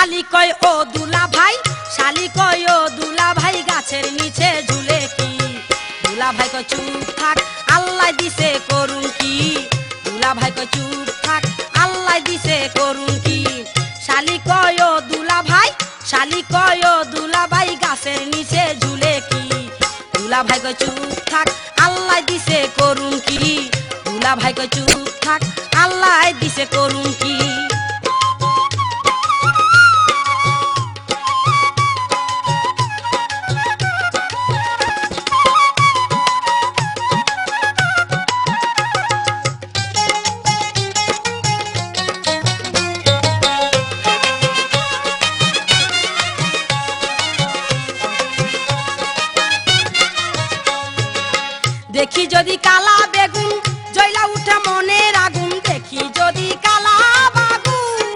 শালি কয়, ও দুলা ভাই, শালি কয়, ও দুলা ভাই, গাছের নিচে ঝুলে কি? দুলা ভাই কয়, চুপ থাক, আল্লাহ দিছে করুন কি? দুলা ভাই কয়, চুপ থাক, আল্লাহ দিছে করুন কি? শালি কয়, ও দুলা ভাই, শালি কয়, ও দুলা ভাই, গাছের নিচে ঝুলে কি? দুলা ভাই কয়, চুপ থাক, আল্লাহ দিছে করুন কি? দুলা ভাই কয়, চুপ থাক, আল্লাহ দিছে করুন কি? কালা বেগুন, জয়লা উঠে মনের আগুন। দেখি যদি কালা বাগুন,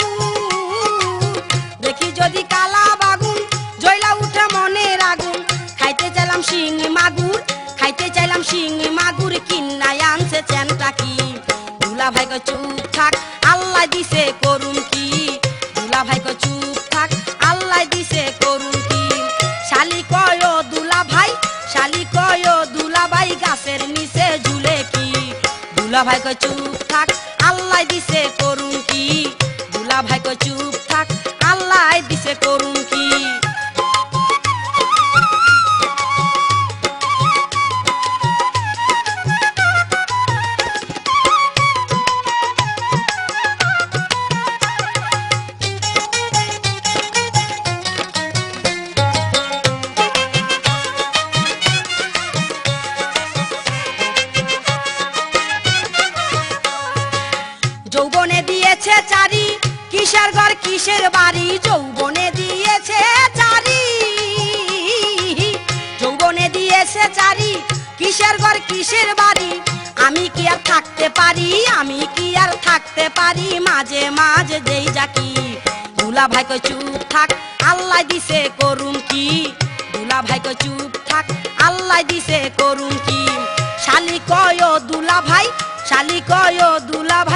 দেখি যদি কালা বাগুন, জয়লা উঠে মনের আগুন। খাইতে চাইলাম শিঙি মাগুর, খাইতে চাইলাম শিঙি মাগুর দুলা ভাই কয়, চুপ থাক, আল্লাহ দিছে করুন কি? দুলা ভাই কয়, চুপ থাক, আল্লাহ দিছে করুন কি? কিসের বাড়ি যৌবনে দিয়েছে চারি। যৌবনে দিয়েছে চারি, কিসের ঘর, কিসের বাড়ি? আমি কি আর থাকতে পারি? আমি কি আর থাকতে পারি? মাঝে মাঝে যেই যাকি দুলা ভাই কই চুপ থাক, আল্লাহ দিছে করুন কি? দুলা ভাই কই চুপ থাক, আল্লাহ দিছে করুন কি? শালি কয় দুলা ভাই, শালি কয় দুলা ভাই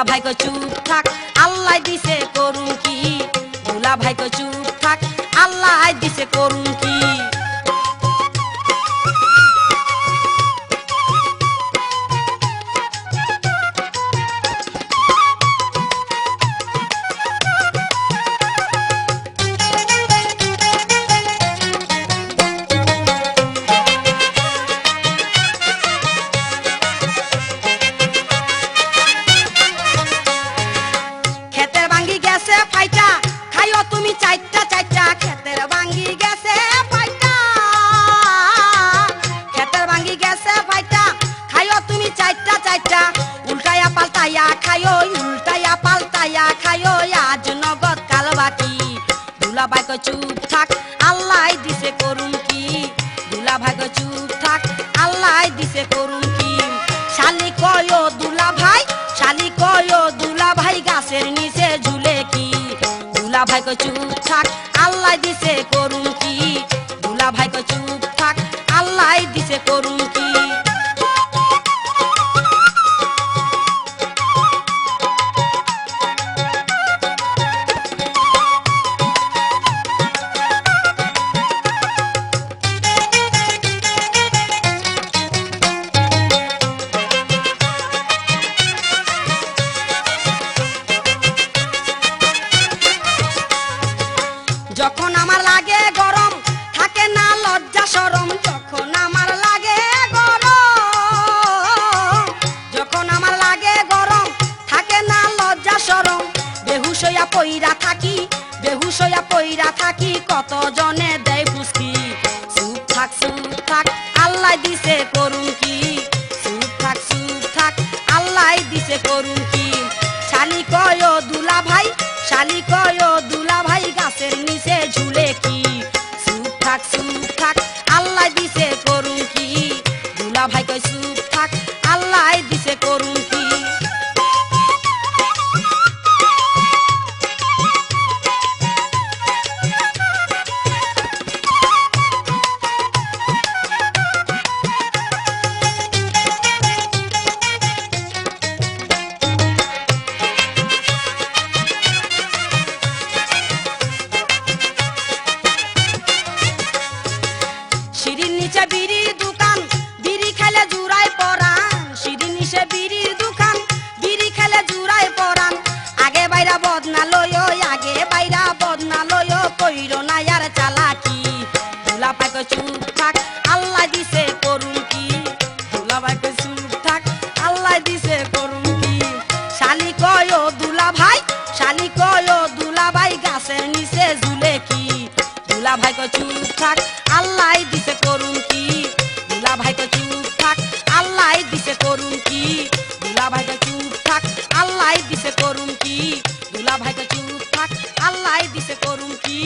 দুলা ভাই কো চুপ থাক, আল্লাহ দিছে করুন কি? দুলা ভাই কো চুপ থাক, আল্লাহ দিছে করুন কি? গেছে ফাইটা, খাইও তুমি চারটা চারটা, ক্ষেতের ভাঙ্গি গেছে ফাইটা। ক্ষেতের ভাঙ্গি গেছে ফাইটা, খাইও তুমি চারটা চারটা উল্টায়া পাল্টায়া খাইও উল্টায়া পাল্টায়া খাইও, আজ নগদ কাল বাকি দুলা ভাই কয়, চুপ থাক আল্লাহ দিছে করুন কি? দুলা ভাই কয়, চুপ থাক আল্লাহ দিছে করুন কি? শালি কয়, ও ভাই কচু থাক আল্লাহ দিছে করুন কি? দুলা ভাই কয় থাক আল্লাহ দিছে করুন তো চুপ থাক, আল্লাহ দিতে করুন কি? দুলা ভাই তো চুপ থাক, আল্লাহ দিতে করুন কি? দুলা ভাই তো চুপ থাক, আল্লাহ দিতে করুন কি? দুলা ভাই তো চুপ থাক, আল্লাহ দিতে করুন কি?